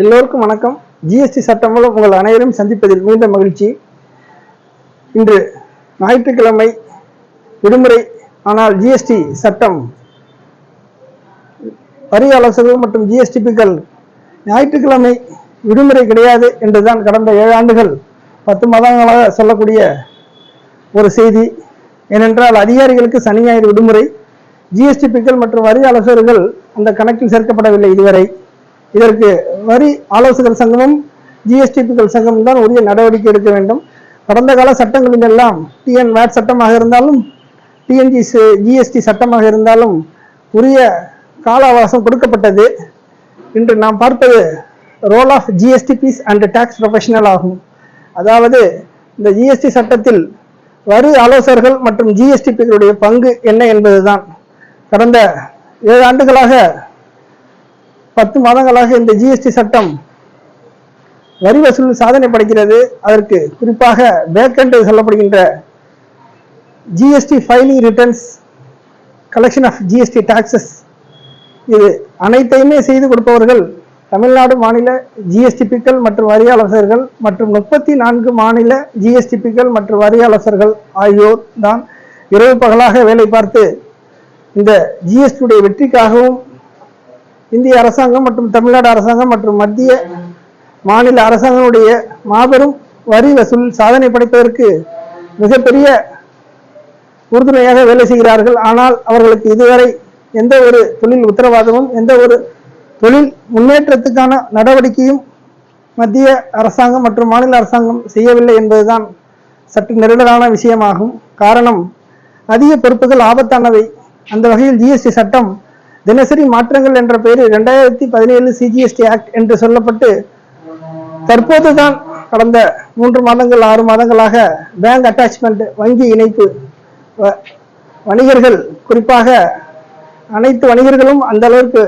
எல்லோருக்கும் வணக்கம். ஜிஎஸ்டி சட்டம் மூலம் உங்கள் அனைவரும் சந்திப்பதில் மிகுந்த மகிழ்ச்சி. இன்று ஞாயிற்றுக்கிழமை விடுமுறை. ஆனால் ஜிஎஸ்டி சட்டம் வரி ஆலோசகர்கள் மற்றும் ஜிஎஸ்டிபிக்கள் ஞாயிற்றுக்கிழமை விடுமுறை கிடையாது என்றுதான் கடந்த ஏழு ஆண்டுகள் பத்து மாதங்களாக சொல்லக்கூடிய ஒரு செய்தி. ஏனென்றால் அதிகாரிகளுக்கு சனி ஞாயிறு விடுமுறை ஜிஎஸ்டிபிக்கள் மற்றும் வரி ஆலோசகர்கள் அந்த கணக்கில் சேர்க்கப்படவில்லை இதுவரை. இதற்கு வரி ஆலோசகர் சங்கமும் ஜிஎஸ்டிபிக்கள் சங்கமும் தான் உரிய நடவடிக்கை எடுக்க வேண்டும். கடந்த கால சட்டங்களில் எல்லாம் டிஎன் வேட் சட்டமாக இருந்தாலும் டிஎன்ஜி ஜிஎஸ்டி சட்டமாக இருந்தாலும் உரிய கால அவகாசம் கொடுக்கப்பட்டது. இன்று நாம் பார்ப்பது role of GSTPs and tax professional ஆகும். அதாவது இந்த ஜிஎஸ்டி சட்டத்தில் வரி ஆலோசகர்கள் மற்றும் ஜிஎஸ்டிபிகளுடைய பங்கு என்ன என்பதுதான். கடந்த ஏழு ஆண்டுகளாக பத்து மாதங்களாக இந்த ஜிஎஸ்டி சட்டம் வரி வசூல் சாதனை படைக்கிறது. அதற்கு குறிப்பாக பேக்கெண்ட் சொல்லப்படுகின்ற GST filing returns collection of GST taxes இது அனைத்தையுமே செய்து கொடுப்பவர்கள் தமிழ்நாடு மாநில ஜிஎஸ்டிபிக்கள் மற்றும் வரி ஆலோசகர்கள் மற்றும் முப்பத்தி நான்கு மாநில ஜிஎஸ்டிபிக்கள் மற்றும் வரி ஆலோசகர்கள் ஆகியோர் தான் இரவு பகலாக வேலை பார்த்து இந்த ஜிஎஸ்டியுடைய வெற்றிக்காகவும் இந்திய அரசாங்கம் மற்றும் தமிழ்நாடு அரசாங்கம் மற்றும் மத்திய மாநில அரசாங்கங்களுடைய மாபெரும் வரி வசூல் சாதனை படைப்பதற்கு மிகப்பெரிய உறுதுணையாக வேலை செய்கிறார்கள். ஆனால் அவர்களுக்கு இதுவரை எந்த ஒரு தொழில் உத்தரவாதமும் எந்த ஒரு தொழில் முன்னேற்றத்துக்கான நடவடிக்கையும் மத்திய அரசாங்கம் மற்றும் மாநில அரசாங்கம் செய்யவில்லை என்பதுதான் சற்று நெருடலான விஷயமாகும். காரணம் அதிக பொறுப்புகள் ஆபத்தானவை. அந்த வகையில் ஜிஎஸ்டி சட்டம் தினசரி மாற்றங்கள் என்ற பெயரில் இரண்டாயிரத்தி பதினேழு சிஜிஎஸ்டி ஆக்ட் என்று சொல்லப்பட்டு தற்போதுதான் கடந்த மூன்று மாதங்கள் ஆறு மாதங்களாக பேங்க் அட்டாச்மெண்ட் வங்கி இணைப்பு வ- வணிகர்கள் குறிப்பாக அனைத்து வணிகர்களும் அந்த அளவுக்கு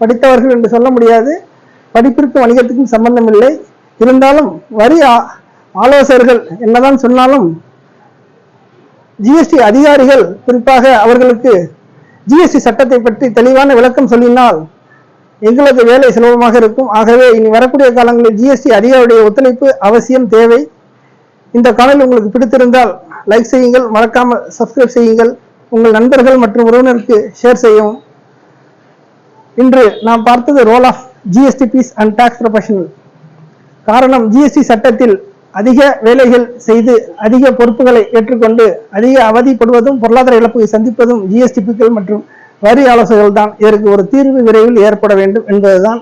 படித்தவர்கள் என்று சொல்ல முடியாது. படிப்பிற்கும் வணிகத்துக்கும் சம்பந்தம் இல்லை இருந்தாலும் வரி ஆ- ஆலோசகர்கள் என்னதான் சொன்னாலும் ஜிஎஸ்டி அதிகாரிகள் குறிப்பாக அவர்களுக்கு ஜிஎஸ்டி சட்டத்தை பற்றி தெளிவான விளக்கம் சொல்லினால் எங்களது வேலை சுலபமாக இருக்கும். ஆகவே இனி வரக்கூடிய காலங்களில் ஜிஎஸ்டி அதிகாரியுடைய ஒத்துழைப்பு அவசியம் தேவை. இந்த காணொலி உங்களுக்கு பிடித்திருந்தால் லைக் செய்யுங்கள் மறக்காமல் சப்ஸ்கிரைப் செய்யுங்கள். உங்கள் நண்பர்கள் மற்றும் உறவினருக்கு ஷேர் செய்யவும். இன்று நாம் பார்த்தது role of GST Ps and tax professional காரணம் ஜிஎஸ்டி சட்டத்தில் அதிக வேலைகள் செய்து அதிக பொறுப்புகளை ஏற்றுக்கொண்டு அதிக அவதிப்படுவதும் பொருளாதார இழப்பை சந்திப்பதும் ஜிஎஸ்டிபிக்கள் மற்றும் வரி ஆலோசகர்கள் தான் இதற்கு ஒரு தீர்வு விரைவில் ஏற்பட வேண்டும் என்பதுதான்